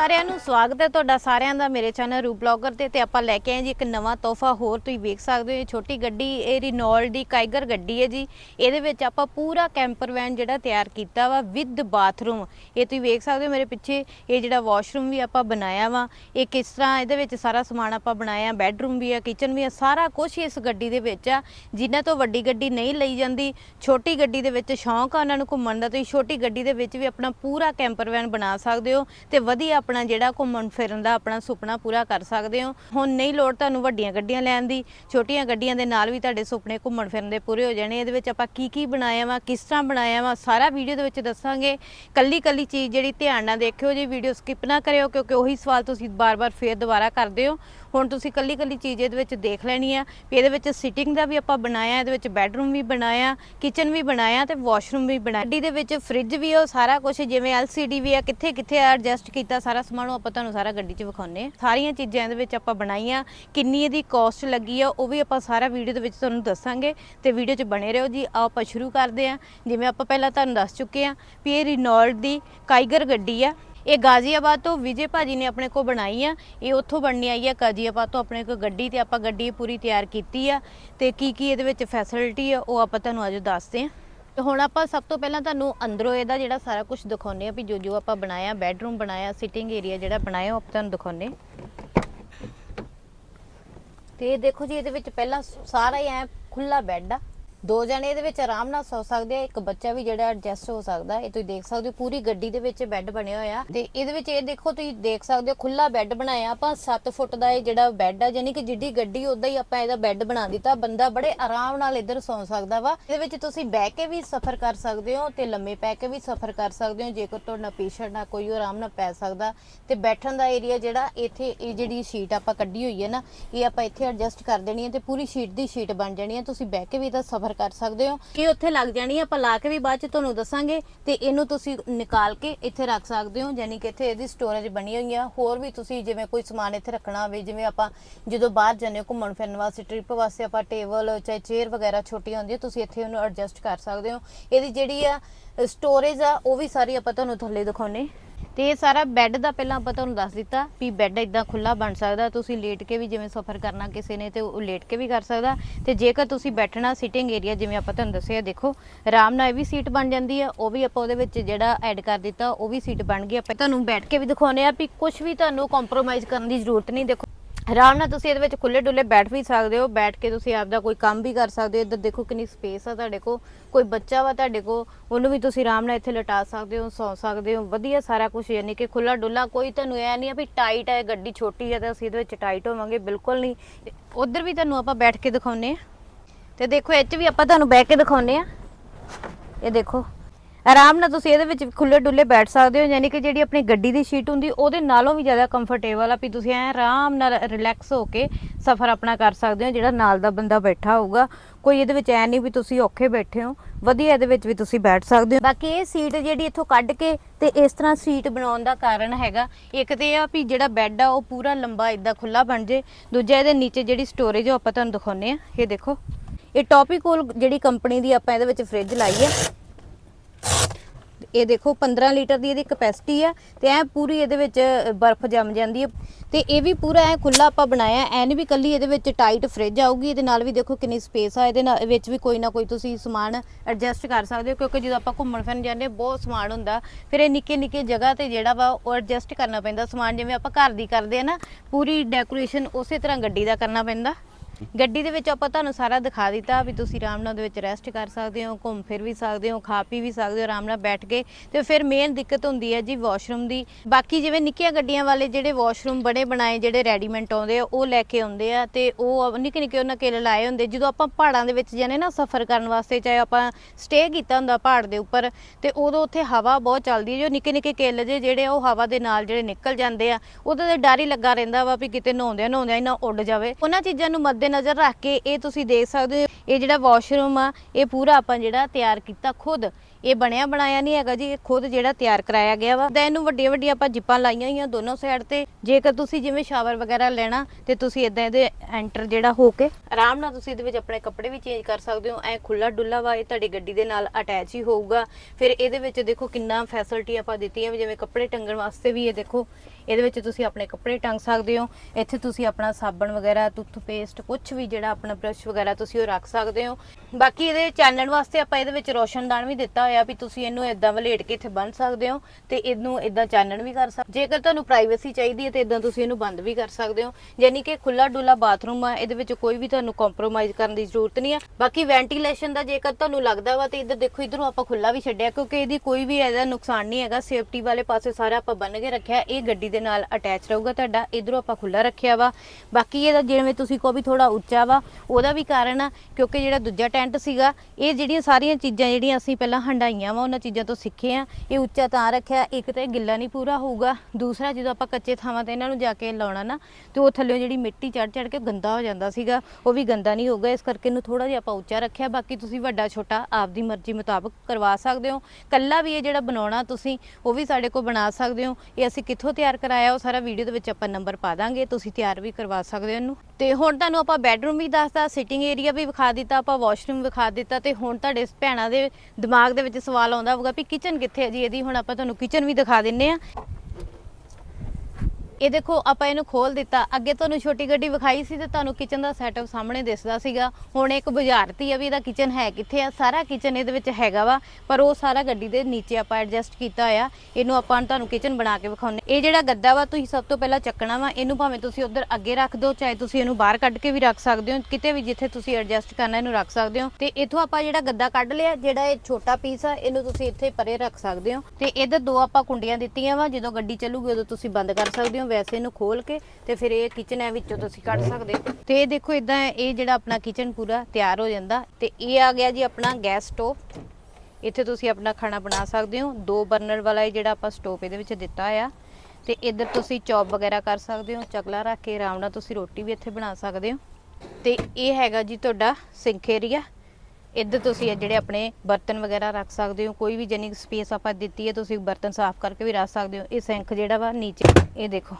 ਸਾਰਿਆਂ ਨੂੰ ਸਵਾਗਤ ਹੈ। ਤੁਹਾਡਾ ਸਾਰਿਆਂ ਦਾ ਮੇਰੇ ਚੈਨਲ ਰੂ ਬਲੌਗਰ ਤੇ ਤੇ ਆਪਾਂ ਲੈ ਕੇ ਆਏ ਜੀ ਇੱਕ ਨਵਾਂ ਤੋਹਫਾ। ਹੋਰ ਤੁਸੀਂ ਵੇਖ ਸਕਦੇ ਹੋ, ਇਹ ਛੋਟੀ ਗੱਡੀ, ਇਹ ਰਿਨੋਲਡ ਦੀ ਕਾਈਗਰ ਗੱਡੀ ਹੈ ਜੀ। ਇਹਦੇ ਵਿੱਚ ਆਪਾਂ ਪੂਰਾ ਕੈਂਪਰ ਵੈਨ ਜਿਹੜਾ ਤਿਆਰ ਕੀਤਾ ਵਾ ਵਿਦ ਬਾਥਰੂਮ ਇਹ ਤੁਸੀਂ ਵੇਖ ਸਕਦੇ ਹੋ ਮੇਰੇ ਪਿੱਛੇ ਇਹ ਜਿਹੜਾ ਵਾਸ਼ਰੂਮ ਵੀ ਆਪਾਂ ਬਣਾਇਆ ਵਾ। ਇਹ ਕਿਸ ਤਰ੍ਹਾਂ ਇਹਦੇ ਵਿੱਚ ਸਾਰਾ ਸਮਾਨ ਆਪਾਂ ਬਣਾਇਆ ਬੈੱਡਰੂਮ ਵੀ ਆ ਕਿਚਨ ਵੀ ਆ ਸਾਰਾ ਕੁਝ ਇਸ ਗੱਡੀ ਦੇ ਵਿੱਚ ਆ। ਜਿਨ੍ਹਾਂ ਤੋਂ ਵੱਡੀ ਗੱਡੀ ਨਹੀਂ ਲਈ ਜਾਂਦੀ, ਛੋਟੀ ਗੱਡੀ ਦੇ ਵਿੱਚ ਸ਼ੌਂਕ ਆ ਉਹਨਾਂ ਨੂੰ ਘੁੰਮਣ ਦਾ, ਤੁਸੀਂ ਛੋਟੀ ਗੱਡੀ ਦੇ ਵਿੱਚ ਵੀ ਆਪਣਾ ਪੂਰਾ ਕੈਂਪਰ ਵੈਨ ਬਣਾ ਸਕਦੇ ਹੋ ਤੇ ਵਧੀਆ ਆਪਣਾ ਜਿਹੜਾ ਘੁੰਮਣ ਫਿਰਨ ਦਾ ਆਪਣਾ ਸੁਪਨਾ ਪੂਰਾ ਕਰ ਸਕਦੇ ਹੋ। ਹੁਣ ਨਹੀਂ ਲੋੜ ਤੁਹਾਨੂੰ ਵੱਡੀਆਂ ਗੱਡੀਆਂ ਲੈਣ ਦੀ, ਛੋਟੀਆਂ ਗੱਡੀਆਂ ਦੇ ਨਾਲ ਵੀ ਤੁਹਾਡੇ ਸੁਪਨੇ ਘੁੰਮਣ ਫਿਰਨ ਦੇ ਪੂਰੇ ਹੋ ਜਾਣੇ। ਇਹਦੇ ਵਿੱਚ ਆਪਾਂ ਕੀ ਕੀ ਬਣਾਇਆ ਵਾ, ਕਿਸ ਤਰ੍ਹਾਂ ਬਣਾਇਆ ਵਾ, ਸਾਰਾ ਵੀਡੀਓ ਦੇ ਵਿੱਚ ਦੱਸਾਂਗੇ। ਕੱਲੀ ਕੱਲੀ ਚੀਜ਼ ਜਿਹੜੀ ਧਿਆਨ ਨਾਲ ਦੇਖਿਓ, ਜੀ ਵੀਡੀਓ ਸਕਿਪ ਨਾ ਕਰਿਓ, ਕਿਉਂਕਿ ਉਹੀ ਸਵਾਲ ਤੁਸੀਂ ਬਾਰ-ਬਾਰ ਫੇਰ ਦੁਬਾਰਾ ਕਰਦੇ ਹੋ। ਹੁਣ ਤੁਸੀਂ ਕੱਲੀ ਕੱਲੀ ਚੀਜ਼ ਇਹਦੇ ਵਿੱਚ ਦੇਖ ਲੈਣੀ ਆ, ਵੀ ਇਹਦੇ ਵਿੱਚ ਸਿਟਿੰਗ ਦਾ ਵੀ ਆਪਾਂ ਬਣਾਇਆ, ਇਹਦੇ ਵਿੱਚ ਬੈੱਡਰੂਮ ਵੀ ਬਣਾਇਆ ਕਿਚਨ ਵੀ ਬਣਾਇਆ ਤੇ ਵਾਸ਼ਰੂਮ ਵੀ ਬਣਾਇਆ। ਗੱਡੀ ਦੇ ਵਿੱਚ ਫ੍ਰਿਜ ਵੀ ਆ, ਉਹ ਸਾਰਾ ਕੁਝ ਜਿਵੇਂ LCD ਵੀ ਆ ਕਿੱਥੇ ਕਿੱਥੇ ਐਡਜਸਟ ਕੀਤਾ ਸਾਰਾ ਸਮਾਨ, ਉਹ ਆਪਾਂ ਤੁਹਾਨੂੰ ਸਾਰਾ ਗੱਡੀ 'ਚ ਵਿਖਾਉਨੇ ਆ ਸਾਰੀਆਂ ਚੀਜ਼ਾਂ ਇਹਦੇ ਵਿੱਚ ਆਪਾਂ ਬਣਾਈਆਂ, ਕਿੰਨੀ ਇਹਦੀ ਕਾਸਟ ਲੱਗੀ ਆ, ਉਹ ਵੀ ਆਪਾਂ ਸਾਰਾ ਵੀਡੀਓ ਦੇ ਵਿੱਚ ਤੁਹਾਨੂੰ ਦੱਸਾਂਗੇ ਤੇ ਵੀਡੀਓ 'ਚ ਬਣੇ ਰਹੋ ਜੀ। ਆਓ ਆਪਾਂ ਸ਼ੁਰੂ ਕਰਦੇ ਆ ਜਿਵੇਂ ਆਪਾਂ ਪਹਿਲਾਂ ਤੁਹਾਨੂੰ ਦੱਸ ਚੁੱਕੇ ਆ ਵੀ ਇਹ ਰਿਨੋਲਡ ਦੀ ਕਾਈਗਰ ਗੱਡੀ ਆ ਇਹ ਗਾਜ਼ੀਆਬਾਦ ਤੋਂ ਵਿਜੇ ਭਾਜੀ ਨੇ ਆਪਣੇ ਕੋ ਬਣਾਈ ਆ। ਇਹ ਉੱਥੋਂ ਬਣਨੀ ਆਈ ਆ, ਗਾਜ਼ੀਆਬਾਦ ਤੋਂ ਆਪਣੇ ਕੋ ਗੱਡੀ ਤੇ ਆਪਾਂ ਗੱਡੀ ਪੂਰੀ ਤਿਆਰ ਕੀਤੀ ਆ। ਤੇ ਕੀ ਕੀ ਇਹਦੇ ਵਿੱਚ ਫੈਸਿਲਿਟੀ ਆ, ਉਹ ਆਪਾਂ ਤੁਹਾਨੂੰ ਅੱਜ ਦੱਸਦੇ ਆ। ਤੇ ਹੁਣ ਆਪਾਂ ਸਭ ਤੋਂ ਪਹਿਲਾਂ ਤੁਹਾਨੂੰ ਅੰਦਰੋਂ ਇਹਦਾ ਜਿਹੜਾ ਸਾਰਾ ਕੁਝ ਦਿਖਾਉਨੇ ਆ ਵੀ ਜੋ ਜੋ ਆਪਾਂ ਬਣਾਇਆ ਬੈੱਡਰੂਮ ਬਣਾਇਆ ਸਿਟਿੰਗ ਏਰੀਆ ਜਿਹੜਾ ਬਣਾਇਆ, ਉਹ ਆਪਾਂ ਤੁਹਾਨੂੰ ਦਿਖਾਉਨੇ ਤੇ ਦੇਖੋ ਜੀ, ਇਹਦੇ ਵਿੱਚ ਪਹਿਲਾਂ ਸਾਰਾ ਹੀ ਐ ਖੁੱਲਾ ਬੈੱਡ ਆ। ਦੋ ਜਣੇ ਇਹਦੇ ਵਿੱਚ ਆਰਾਮ ਨਾਲ ਸੌ ਸਕਦੇ ਆ, ਇੱਕ ਬੱਚਾ ਵੀ ਜਿਹੜਾ ਐਡਜਸਟ ਹੋ ਸਕਦਾ, ਇਹ ਤੁਸੀਂ ਦੇਖ ਸਕਦੇ ਹੋ, ਪੂਰੀ ਗੱਡੀ ਦੇ ਵਿੱਚ ਬੈੱਡ ਬਣਿਆ ਹੋਇਆ ਤੇ ਇਹਦੇ ਵਿੱਚ ਇਹ ਦੇਖੋ, ਤੁਸੀਂ ਦੇਖ ਸਕਦੇ ਹੋ ਖੁੱਲਾ ਬੈੱਡ ਬਣਾਇਆ, ਆਪਾਂ 7 ਫੁੱਟ ਦਾ ਇਹ ਜਿਹੜਾ ਬੈੱਡ ਆ ਯਾਨੀ ਕਿ ਜਿੱਡੀ ਗੱਡੀ ਉਦਾਂ ਹੀ ਆਪਾਂ ਇਹਦਾ ਬੈੱਡ ਬਣਾ ਦਿੱਤਾ। ਬੰਦਾ ਬੜੇ ਆਰਾਮ ਨਾਲ ਇੱਧਰ ਸੌ ਸਕਦਾ ਵਾ। ਇਹਦੇ ਵਿੱਚ ਤੁਸੀਂ ਬਹਿ ਕੇ ਵੀ ਸਫ਼ਰ ਕਰ ਸਕਦੇ ਹੋ ਤੇ ਲੰਮੇ ਪੈ ਕੇ ਵੀ ਸਫ਼ਰ ਕਰ ਸਕਦੇ ਹੋ, ਜੇਕਰ ਤੁਹਾਡਾ ਪੇਸ਼ੈਂਟ ਨਾ ਕੋਈ ਆਰਾਮ ਨਾਲ ਪੈ ਸਕਦਾ। ਤੇ ਬੈਠਣ ਦਾ ਏਰੀਆ ਜਿਹੜਾ, ਇੱਥੇ ਇਹ ਜਿਹੜੀ ਸ਼ੀਟ ਆਪਾਂ ਕੱਢੀ ਹੋਈ ਹੈ ਨਾ, ਇਹ ਆਪਾਂ ਇੱਥੇ ਐਡਜਸਟ ਕਰ ਦੇਣੀ ਹੈ ਤੇ ਪੂਰੀ ਸ਼ੀਟ ਦੀ ਸ਼ੀਟ ਬਣ ਜਾਣੀ ਹੈ। ਤੁਸੀਂ ਬਹਿ ਕੇ ਵੀ ਇਹਦਾ ਸਫ਼ਰ ਕਰ ਸਕਦੇ ਹੋ। ਕਿ ਉੱਥੇ ਲੱਗ ਜਾਣੀ ਹੈ ਆਪਾਂ ਲਾ ਕੇ ਵੀ ਬਾਅਦ ਚ ਤੁਹਾਨੂੰ ਦੱਸਾਂਗੇ ਤੇ ਇਹਨੂੰ ਤੁਸੀਂ ਨਿਕਾਲ ਕੇ ਇੱਥੇ ਰੱਖ ਸਕਦੇ ਹੋ ਯਾਨੀ ਕਿ ਇੱਥੇ ਇਹਦੀ ਸਟੋਰੇਜ ਬਣੀ ਹੋਈ ਆ। ਹੋਰ ਵੀ ਤੁਸੀਂ ਜਿਵੇਂ ਕੋਈ ਸਮਾਨ ਇੱਥੇ ਰੱਖਣਾ ਹੋਵੇ, ਜਿਵੇਂ ਆਪਾਂ ਜਦੋਂ ਬਾਹਰ ਜਾਂਦੇ ਹੋ ਘੁੰਮਣ ਫਿਰਨ ਵਾਸਤੇ ਟ੍ਰਿਪ ਵਾਸਤੇ ਆਪਾਂ ਟੇਬਲ ਚਾਹੇ ਚੇਅਰ ਵਗੈਰਾ ਛੋਟੀ ਹੁੰਦੀ ਹੈ ਤੁਸੀਂ ਇੱਥੇ ਉਹਨੂੰ ਐਡਜਸਟ ਕਰ ਸਕਦੇ ਹੋ। ਇਹਦੀ ਜਿਹੜੀ ਆ ਸਟੋਰੇਜ ਆ, ਉਹ ਵੀ ਸਾਰੀ ਆਪਾਂ ਤੁਹਾਨੂੰ ਥੱਲੇ ਦਿਖਾਉਨੇ ਤੇ ਇਹ ਸਾਰਾ ਬੈੱਡ ਦਾ ਪਹਿਲਾਂ ਆਪਾਂ ਤੁਹਾਨੂੰ ਦੱਸ ਦਿੱਤਾ ਵੀ ਬੈੱਡ ਇਦਾਂ ਖੁੱਲਾ ਬਣ ਸਕਦਾ, ਤੁਸੀਂ ਲੇਟ ਕੇ ਵੀ ਜਿਵੇਂ ਸਫ਼ਰ ਕਰਨਾ ਕਿਸੇ ਨੇ ਤੇ ਉਹ ਲੇਟ ਕੇ ਵੀ ਕਰ ਸਕਦਾ ਤੇ ਜੇਕਰ ਤੁਸੀਂ ਬੈਠਣਾ ਸਿਟਿੰਗ ਏਰੀਆ ਜਿਵੇਂ ਆਪਾਂ ਤੁਹਾਨੂੰ ਦੱਸਿਆ, ਦੇਖੋ, ਆਰਾਮ ਨਾਲ ਇਹ ਵੀ ਸੀਟ ਬਣ ਜਾਂਦੀ ਆ ਉਹ ਵੀ ਆਪਾਂ ਉਹਦੇ ਵਿੱਚ ਜਿਹੜਾ ਐਡ ਕਰ ਦਿੱਤਾ, ਉਹ ਵੀ ਸੀਟ ਬਣ ਗਈ। ਆਪਾਂ ਤੁਹਾਨੂੰ ਬੈਠ ਕੇ ਵੀ ਦਿਖਾਉਨੇ ਆ ਵੀ ਕੁਝ ਵੀ ਤੁਹਾਨੂੰ ਕੰਪਰੋਮਾਈਜ਼ ਕਰਨ ਦੀ ਜ਼ਰੂਰਤ ਨਹੀਂ, ਦੇਖੋ। ਆਰਾਮ ਨਾਲ ਤੁਸੀਂ ਇਹਦੇ ਵਿੱਚ ਖੁੱਲੇ ਡੁੱਲੇ ਬੈਠ ਵੀ ਸਕਦੇ ਹੋ, ਬੈਠ ਕੇ ਤੁਸੀਂ ਆਪਦਾ ਕੋਈ ਕੰਮ ਵੀ ਕਰ ਸਕਦੇ ਹੋ। ਇੱਧਰ ਦੇਖੋ ਕਿੰਨੀ ਸਪੇਸ ਆ ਤੁਹਾਡੇ ਕੋਲ। ਕੋਈ ਬੱਚਾ ਵਾ ਤੁਹਾਡੇ ਕੋਲ, ਉਹਨੂੰ ਵੀ ਤੁਸੀਂ ਆਰਾਮ ਨਾਲ ਇੱਥੇ ਲਟਾ ਸਕਦੇ ਹੋ, ਸੌ ਸਕਦੇ ਹੋ। ਵਧੀਆ ਸਾਰਾ ਕੁਝ ਯਾਨੀ ਕਿ ਖੁੱਲਾ ਡੁੱਲਾ, ਕੋਈ ਤੁਹਾਨੂੰ ਇਹ ਨਹੀਂ ਆ ਵੀ ਟਾਈਟ ਹੈ ਗੱਡੀ ਛੋਟੀ ਹੈ ਤਾਂ ਅਸੀਂ ਇਹਦੇ ਵਿੱਚ ਟਾਈਟ ਹੋਵਾਂਗੇ, ਬਿਲਕੁਲ ਨਹੀਂ। ਉਧਰ ਵੀ ਤੁਹਾਨੂੰ ਆਪਾਂ ਬੈਠ ਕੇ ਦਿਖਾਉਨੇ ਆ ਤੇ ਦੇਖੋ ਇਹ 'ਚ ਵੀ ਆਪਾਂ ਤੁਹਾਨੂੰ ਬਹਿ ਕੇ ਦਿਖਾਉਨੇ ਆ ਇਹ ਦੇਖੋ। ਆਰਾਮ ਨਾਲ ਤੁਸੀਂ ਇਹਦੇ ਵਿੱਚ ਖੁੱਲੇ ਡੁੱਲੇ ਬੈਠ ਸਕਦੇ ਹੋ, ਯਾਨੀ ਕਿ ਜਿਹੜੀ ਆਪਣੀ ਗੱਡੀ ਦੀ ਸ਼ੀਟ ਹੁੰਦੀ, ਉਹਦੇ ਨਾਲੋਂ ਵੀ ਜ਼ਿਆਦਾ ਕੰਫਰਟੇਬਲ ਆ ਵੀ ਤੁਸੀਂ ਐ ਆਰਾਮ ਨਾਲ ਰਿਲੈਕਸ ਹੋ ਕੇ ਸਫ਼ਰ ਆਪਣਾ ਕਰ ਸਕਦੇ ਹੋ, ਜਿਹੜਾ ਨਾਲ ਦਾ ਬੰਦਾ ਬੈਠਾ ਹੋਊਗਾ। ਕੋਈ ਇਹਦੇ ਵਿੱਚ ਐ ਨਹੀਂ ਵੀ ਤੁਸੀਂ ਔਖੇ ਬੈਠੇ ਹੋ, ਵਧੀਆ ਇਹਦੇ ਵਿੱਚ ਵੀ ਤੁਸੀਂ ਬੈਠ ਸਕਦੇ ਹੋ। ਬਾਕੀ ਇਹ ਸੀਟ ਜਿਹੜੀ ਇੱਥੋਂ ਕੱਢ ਕੇ ਤੇ ਇਸ ਤਰ੍ਹਾਂ ਸੀਟ ਬਣਾਉਣ ਦਾ ਕਾਰਨ ਹੈਗਾ, ਇੱਕ ਤੇ ਆ ਵੀ ਜਿਹੜਾ ਬੈੱਡ ਆ ਉਹ ਪੂਰਾ ਲੰਬਾ ਇਦਾਂ ਖੁੱਲਾ ਬਣ ਜੇ, ਦੂਜਾ ਇਹਦੇ ਨੀਚੇ ਜਿਹੜੀ ਸਟੋਰੇਜ ਉਹ ਆਪਾਂ ਤੁਹਾਨੂੰ ਦਿਖਾਉਨੇ ਆ ਇਹ ਦੇਖੋ। ਇਹ ਟੌਪੀਕੋਲ ਜਿਹੜੀ ਕੰਪਨੀ ਦੀ ਆਪਾਂ ਇਹਦੇ ਵਿੱਚ ਫ੍ਰਿਜ ਲਾਈ ਹੈ ਇਹ ਦੇਖੋ 15 ਲੀਟਰ ਦੀ ਇਹਦੀ ਕਪੈਸਿਟੀ ਆ ਤੇ ਐ ਪੂਰੀ ਇਹਦੇ ਵਿੱਚ ਬਰਫ਼ ਜੰਮ ਜਾਂਦੀ ਹੈ ਤੇ ਇਹ ਵੀ ਪੂਰਾ ਐ ਖੁੱਲਾ ਆਪਾਂ ਬਣਾਇਆ ਐ ਨਹੀਂ ਵੀ ਕੱਲੀ ਇਹਦੇ ਵਿੱਚ ਟਾਈਟ ਫ੍ਰਿਜ ਆਊਗੀ, ਇਹਦੇ ਨਾਲ ਵੀ ਦੇਖੋ ਕਿੰਨੀ ਸਪੇਸ ਆ, ਇਹਦੇ ਨਾਲ ਵਿੱਚ ਵੀ ਕੋਈ ਨਾ ਕੋਈ ਤੁਸੀਂ ਸਮਾਨ ਐਡਜਸਟ ਕਰ ਸਕਦੇ ਹੋ, ਕਿਉਂਕਿ ਜਦੋਂ ਆਪਾਂ ਘੁੰਮਣ ਫਿਰਨ ਜਾਂਦੇ ਬਹੁਤ ਸਮਾਨ ਹੁੰਦਾ। ਫਿਰ ਇਹ ਨਿੱਕੇ ਨਿੱਕੇ ਜਗ੍ਹਾ ਤੇ ਜਿਹੜਾ ਵਾ ਉਹ ਐਡਜਸਟ ਕਰਨਾ ਪੈਂਦਾ, ਸਮਾਨ ਜਿਵੇਂ ਆਪਾਂ ਘਰ ਦੀ ਕਰਦੇ ਆ ਨਾ, ਪੂਰੀ ਡੈਕੋਰੇਸ਼ਨ ਉਸੇ ਤਰ੍ਹਾਂ ਗੱਡੀ ਦਾ ਕਰਨਾ ਪੈਂਦਾ। ਗੱਡੀ ਦੇ ਵਿੱਚ ਆਪਾਂ ਤੁਹਾਨੂੰ ਸਾਰਾ ਦਿਖਾ ਦਿੱਤਾ ਵੀ ਤੁਸੀਂ ਆਰਾਮ ਨਾਲ ਉਹਦੇ ਵਿੱਚ ਰੈਸਟ ਕਰ ਸਕਦੇ ਹੋ, ਘੁੰਮ ਫਿਰ ਵੀ ਸਕਦੇ ਹੋ, ਖਾ ਪੀ ਵੀ ਸਕਦੇ ਹੋ, ਆਰਾਮ ਨਾਲ ਬੈਠ ਕੇ। ਤੇ ਫਿਰ ਮੇਨ ਦਿੱਕਤ ਹੁੰਦੀ ਹੈ ਜੀ ਵਾਸ਼ਰੂਮ ਦੀ। ਬਾਕੀ ਜਿਵੇਂ ਨਿੱਕੀਆਂ ਗੱਡੀਆਂ ਵਾਲੇ ਜਿਹੜੇ ਵਾਸ਼ਰੂਮ ਬਣੇ ਬਣਾਏ, ਜਿਹੜੇ ਰੈਡੀਮੈਂਟ ਆਉਂਦੇ ਆ, ਉਹ ਲੈ ਕੇ ਆਉਂਦੇ ਆ ਤੇ ਉਹ ਨਿੱਕੇ ਨਿੱਕੇ ਉਹਨਾਂ ਕੇਲੇ ਲਾਏ ਹੁੰਦੇ। ਜਦੋਂ ਆਪਾਂ ਪਹਾੜਾਂ ਦੇ ਵਿੱਚ ਜਾਂਦੇ ਨਾ ਸਫ਼ਰ ਕਰਨ ਵਾਸਤੇ, ਚਾਹੇ ਆਪਾਂ ਸਟੇ ਕੀਤਾ ਹੁੰਦਾ ਪਹਾੜ ਦੇ ਉੱਪਰ, ਤੇ ਉਦੋਂ ਉੱਥੇ ਹਵਾ ਬਹੁਤ ਚੱਲਦੀ ਹੈ। ਜੋ ਨਿੱਕੇ ਨਿੱਕੇ ਕੇਲੇ ਜੇ ਜਿਹੜੇ ਉਹ ਹਵਾ ਦੇ ਨਾਲ ਜਿਹੜੇ ਨਿਕਲ ਜਾਂਦੇ ਆ ਉਹਦੇ ਤੇ ਡਰ ਹੀ ਲੱਗਾ ਰਹਿੰਦਾ ਵਾ ਵੀ ਕਿਤੇ ਨਹਾਉਂਦਿਆਂ ਨਹਾਉਂਦਿਆਂ ਹੀ ਨਾ ਉੱਡ ਜਾਵੇ। ਉਹਨਾਂ ਚੀਜ਼ਾਂ ਨੂੰ ਮੱਦੇਨਜ਼ਰ ਰੱਖ ਕੇ ਇਹ ਤੁਸੀਂ ਦੇਖ ਸਕਦੇ ਹੋ, ਇਹ ਜਿਹੜਾ ਵਾਸ਼ਰੂਮ ਆ, ਇਹ ਪੂਰਾ ਆਪਾਂ ਜਿਹੜਾ ਤਿਆਰ ਕੀਤਾ ਖੁਦ। ਇਹ ਬਣਿਆ ਬਣਾਇਆ ਨਹੀਂ ਹੈਗਾ ਜੀ, ਇਹ ਖੁਦ ਜਿਹੜਾ ਤਿਆਰ ਕਰਾਇਆ ਗਿਆ ਵਾ। ਤੇ ਇਹਨੂੰ ਵੱਡੀਆਂ ਵੱਡੀਆਂ ਆਪਾਂ ਜਿੱਪਾਂ ਲਾਈਆਂ ਹੋਈਆਂ ਦੋਨੋਂ ਸਾਈਡ ਤੇ। ਜੇਕਰ ਤੁਸੀਂ ਜਿਵੇਂ ਸ਼ਾਵਰ ਵਗੈਰਾ ਲੈਣਾ, ਤੇ ਤੁਸੀਂ ਇਦਾਂ ਇਹਦੇ ਐਂਟਰ ਜਿਹੜਾ ਹੋ ਕੇ ਆਰਾਮ ਨਾਲ ਤੁਸੀਂ ਇਹਦੇ ਵਿੱਚ ਆਪਣੇ ਕੱਪੜੇ ਵੀ ਚੇਂਜ ਕਰ ਸਕਦੇ ਹੋ। ਐ ਖੁੱਲਾ ਡੁੱਲਾ ਵਾ, ਇਹ ਤੁਹਾਡੀ ਗੱਡੀ ਦੇ ਨਾਲ ਅਟੈਚ ਹੀ ਹੋਊਗਾ। ਫਿਰ ਇਹਦੇ ਵਿੱਚ ਦੇਖੋ ਕਿੰਨਾ ਫੈਸਿਲਿਟੀ ਆਪਾਂ ਦਿੱਤੀਆਂ ਵੀ, ਜਿਵੇਂ ਕੱਪੜੇ ਟੰਗਣ ਵਾਸਤੇ ਵੀ ਇਹ ਦੇਖੋ ਇਹਦੇ ਵਿੱਚ ਤੁਸੀਂ ਆਪਣੇ ਕੱਪੜੇ ਟੰਗ ਸਕਦੇ ਹੋ, ਇੱਥੇ ਤੁਸੀਂ ਆਪਣਾ ਸਾਬਣ ਵਗੈਰਾ ਟੁੱਥ ਪੇਸਟ ਕੁਝ ਵੀ ਜਿਹੜਾ ਆਪਣਾ ਬ੍ਰਸ਼ ਵਗੈਰਾ ਤੁਸੀਂ ਉਹ ਰੱਖ ਸਕਦੇ ਹੋ। ਬਾਕੀ ਇਹਦੇ ਚਾਨਣ ਵਾਸਤੇ ਆਪਾਂ ਇਹਦੇ ਵਿੱਚ ਰੋਸ਼ਨਦਾਨ ਵੀ ਦਿੱਤਾ ਹੋਇਆ ਵੀ ਤੁਸੀਂ ਇਹਨੂੰ ਇਦਾਂ ਵਲੇਟ ਕੇ ਇੱਥੇ ਬੰਨ ਸਕਦੇ ਹੋ ਤੇ ਇਹਨੂੰ ਇਦਾਂ ਚਾਨਣ ਵੀ ਕਰ ਸਕਦੇ, ਜੇਕਰ ਤੁਹਾਨੂੰ ਪ੍ਰਾਈਵੇਸੀ ਚਾਹੀਦੀ ਹੈ ਤੇ ਇਦਾਂ ਤੁਸੀਂ ਇਹਨੂੰ ਬੰਦ ਵੀ ਕਰ ਸਕਦੇ ਹੋ। ਯਾਨੀ ਕਿ ਖੁੱਲਾ ਡੁੱਲਾ ਬਾਥਰੂਮ ਆ, ਇਹਦੇ ਵਿੱਚ ਕੋਈ ਵੀ ਤੁਹਾਨੂੰ ਕੰਪਰੋਮਾਈਜ਼ ਕਰਨ ਦੀ ਜ਼ਰੂਰਤ ਨਹੀਂ ਆ ਬਾਕੀ ਵੈਂਟੀਲੇਸ਼ਨ ਦਾ ਜੇਕਰ ਤੁਹਾਨੂੰ ਲੱਗਦਾ ਵਾ ਤੇ ਇੱਧਰ ਦੇਖੋ, ਇਧਰੋਂ ਆਪਾਂ ਖੁੱਲਾ ਵੀ ਛੱਡਿਆ, ਕਿਉਂਕਿ ਇਹਦੀ ਕੋਈ ਵੀ ਇਹਦਾ ਨੁਕਸਾਨ ਨਹੀਂ ਹੈਗਾ ਸੇਫਟੀ ਵਾਲੇ ਪਾਸੇ ਸਾਰਾ ਆਪਾਂ ਬੰਨ ਕੇ ਰੱਖਿਆ, ਇਹ ਗੱਡੀ ਦੇ ਨਾਲ ਅਟੈਚ ਰਹੂਗਾ, ਤੁਹਾਡਾ ਇਧਰੋਂ ਆਪਾਂ ਖੁੱਲਾ ਰੱਖਿਆ ਵਾ। ਬਾਕੀ ਇਹਦਾ ਜਿਵੇਂ ਤੁਸੀਂ ਕੋ ਵੀ ਥੋੜਾ ਉੱਚਾ ਵਾ, ਉਹਦਾ ਵੀ ਕਾਰਨ ਆ, ਕਿਉਂਕਿ ਜਿਹੜਾ ਦੂਜਾ ਟੈਂਟ ਸੀਗਾ, ਇਹ ਜਿਹੜੀਆਂ ਸਾਰੀਆਂ ਚੀਜ਼ਾਂ ਜਿਹੜੀਆਂ ਅਸੀਂ ਪਹਿਲਾਂ ਹੰਡਾਈਆਂ ਵਾ, ਉਹਨਾਂ ਚੀਜ਼ਾਂ ਤੋਂ ਸਿੱਖੇ ਆ। ਇਹ ਉੱਚਾ ਤਾਂ ਰੱਖਿਆ, ਇੱਕ ਤਾਂ ਇਹ ਗਿੱਲਾ ਨਹੀਂ ਪੂਰਾ ਹੋਊਗਾ। ਦੂਸਰਾ, ਜਦੋਂ ਆਪਾਂ ਕੱਚੇ ਥਾਵਾਂ ਤੇ ਇਹਨਾਂ ਨੂੰ ਜਾ ਕੇ ਲਾਉਣਾ ਨਾ, ਤੇ ਉਹ ਥੱਲੇ ਜਿਹੜੀ ਮਿੱਟੀ ਚੜ ਚੜ ਕੇ ਗੰਦਾ ਹੋ ਜਾਂਦਾ ਸੀਗਾ, ਉਹ ਵੀ ਗੰਦਾ ਨਹੀਂ ਹੋਊਗਾ। ਇਸ ਕਰਕੇ ਇਹਨੂੰ ਥੋੜਾ ਜਿਹਾ ਆਪਾਂ ਉੱਚਾ ਰੱਖਿਆ। ਬਾਕੀ ਤੁਸੀਂ ਵੱਡਾ, ਛੋਟਾ, ਆਪਦੀ ਮਰਜ਼ੀ ਮੁਤਾਬਕ ਕਰਵਾ ਸਕਦੇ ਹੋ। ਕੱਲਾ ਵੀ ਇਹ ਜਿਹੜਾ ਬਣਾਉਣਾ ਤੁਸੀਂ, ਉਹ ਵੀ ਸਾਡੇ ਕੋਲ ਬਣਾ ਸਕਦੇ ਹੋ। ਇਹ ਅਸੀਂ ਕਿੱਥੋਂ ਤਿਆਰ ਕਰਾਇਆ, ਉਹ ਸਾਰਾ ਵੀਡੀਓ ਦੇ ਵਿੱਚ ਆਪਾਂ ਨੰਬਰ ਪਾ ਦਾਂਗੇ, ਤੁਸੀਂ ਤਿਆਰ ਵੀ ਕਰਵਾ ਸਕਦੇ ਹੋ ਇਹਨੂੰ। ਤੇ ਹੁਣ ਤੁਹਾਨੂੰ ਆਪਾਂ ਬੈੱਡਰੂਮ ਵੀ ਦੱਸਦਾ ਸਿਟਿੰਗ ਏਰੀਆ ਵੀ ਵਿਖਾ ਦਿੱਤਾ, ਆਪਾਂ ਵਾਸ਼ਰੂਮ ਵਿਖਾ ਦਿੱਤਾ, ਤੇ ਹੁਣ ਤੁਹਾਡੇ ਭੈਣਾਂ ਦੇ ਦਿਮਾਗ ਦੇ ਵਿੱਚ ਸਵਾਲ ਆਉਂਦਾ ਹੋਊਗਾ ਵੀ ਕਿਚਨ ਕਿੱਥੇ ਹੈ ਜੀ? ਇਹਦੀ ਹੁਣ ਆਪਾਂ ਤੁਹਾਨੂੰ ਕਿਚਨ ਵੀ ਦਿਖਾ ਦਿੰਨੇ ਆ। ਇਹ ਦੇਖੋ, ਆਪਾਂ ਇਹਨੂੰ ਖੋਲ ਦਿੱਤਾ। ਅੱਗੇ ਤੁਹਾਨੂੰ ਛੋਟੀ ਗੱਡੀ ਵਿਖਾਈ ਸੀ ਤੇ ਤੁਹਾਨੂੰ ਕਿਚਨ ਦਾ ਸੈਟਅਪ ਸਾਹਮਣੇ ਦਿਸਦਾ ਸੀਗਾ। ਹੁਣ ਇੱਕ ਬੁਝਾਰਤੀ ਆ ਵੀ ਇਹਦਾ ਕਿਚਨ ਹੈ ਕਿੱਥੇ ਆ? ਸਾਰਾ ਕਿਚਨ ਇਹਦੇ ਵਿੱਚ ਹੈਗਾ ਵਾ, ਪਰ ਉਹ ਸਾਰਾ ਗੱਡੀ ਦੇ ਨੀਚੇ ਆਪਾਂ ਐਡਜਸਟ ਕੀਤਾ ਆ ਇਹਨੂੰ ਆਪਾਂ ਤੁਹਾਨੂੰ ਕਿਚਨ ਬਣਾ ਕੇ ਵਿਖਾਉਂਦੇ ਇਹ ਜਿਹੜਾ ਗੱਦਾ ਵਾ, ਤੁਸੀਂ ਸਭ ਤੋਂ ਪਹਿਲਾਂ ਚੱਕਣਾ ਵਾ। ਇਹਨੂੰ ਭਾਵੇਂ ਤੁਸੀਂ ਉਧਰ ਅੱਗੇ ਰੱਖ ਦਿਓ, ਚਾਹੇ ਤੁਸੀਂ ਇਹਨੂੰ ਬਾਹਰ ਕੱਢ ਕੇ ਵੀ ਰੱਖ ਸਕਦੇ ਹੋ। ਕਿਤੇ ਵੀ ਜਿੱਥੇ ਤੁਸੀਂ ਐਡਜਸਟ ਕਰਨਾ, ਇਹਨੂੰ ਰੱਖ ਸਕਦੇ ਹੋ। ਤੇ ਇਥੋਂ ਆਪਾਂ ਜਿਹੜਾ ਗੱਦਾ ਕੱਢ ਲਿਆ, ਜਿਹੜਾ ਇਹ ਛੋਟਾ ਪੀਸ ਆ, ਇਹਨੂੰ ਤੁਸੀਂ ਇੱਥੇ ਪਰੇ ਰੱਖ ਸਕਦੇ ਹੋ। ਤੇ ਇਹਦੇ ਦੋ ਆਪਾਂ ਕੁੰਡੀਆਂ ਦਿੱਤੀਆਂ ਵਾ। ਜਦੋਂ ਗੱਡੀ ਚੱਲੂਗੀ, ਉਦੋਂ ਤੁਸੀਂ ਬੰਦ ਕਰ ਸਕਦੇ ਹੋ। ਵੈਸੇ ਇਹਨੂੰ ਖੋਲ ਕੇ ਤੇ ਫਿਰ ਇਹ ਕਿਚਨ ਹੈ ਵਿੱਚੋਂ ਤੁਸੀਂ ਕੱਢ ਸਕਦੇ ਹੋ। ਤੇ ਇਹ ਦੇਖੋ ਇਦਾਂ ਇਹ ਜਿਹੜਾ ਆਪਣਾ ਕਿਚਨ ਪੂਰਾ ਤਿਆਰ ਹੋ ਜਾਂਦਾ। ਤੇ ਇਹ ਆ ਗਿਆ ਜੀ ਆਪਣਾ ਗੈਸ ਸਟੋਵ। ਇੱਥੇ ਤੁਸੀਂ ਆਪਣਾ ਖਾਣਾ ਬਣਾ ਸਕਦੇ ਹੋ। ਦੋ ਬਰਨਰ ਵਾਲਾ ਇਹ ਜਿਹੜਾ ਆਪਾਂ ਸਟੋਵ ਇਹਦੇ ਵਿੱਚ ਦਿੱਤਾ ਆ। ਤੇ ਇੱਧਰ ਤੁਸੀਂ ਚੌਪ ਵਗੈਰਾ ਕਰ ਸਕਦੇ ਹੋ, ਚਕਲਾ ਰੱਖ ਕੇ ਆਰਾਮ ਨਾਲ ਤੁਸੀਂ ਰੋਟੀ ਵੀ ਇੱਥੇ ਬਣਾ ਸਕਦੇ ਹੋ। ਤੇ ਇਹ ਹੈਗਾ ਜੀ ਤੁਹਾਡਾ ਸਿੰਕ ਏਰੀਆ ਇੱਧਰ ਤੁਸੀਂ ਇਹ ਜਿਹੜੇ ਆਪਣੇ ਬਰਤਨ ਵਗੈਰਾ ਰੱਖ ਸਕਦੇ ਹੋ, ਕੋਈ ਵੀ ਜਨੀ ਸਪੇਸ ਆਪਾਂ ਦਿੱਤੀ ਹੈ, ਤੁਸੀਂ ਬਰਤਨ ਸਾਫ਼ ਕਰਕੇ ਵੀ ਰੱਖ ਸਕਦੇ ਹੋ। ਇਹ ਸਿੰਕ ਜਿਹੜਾ ਵਾ ਨੀਚੇ, ਇਹ ਦੇਖੋ,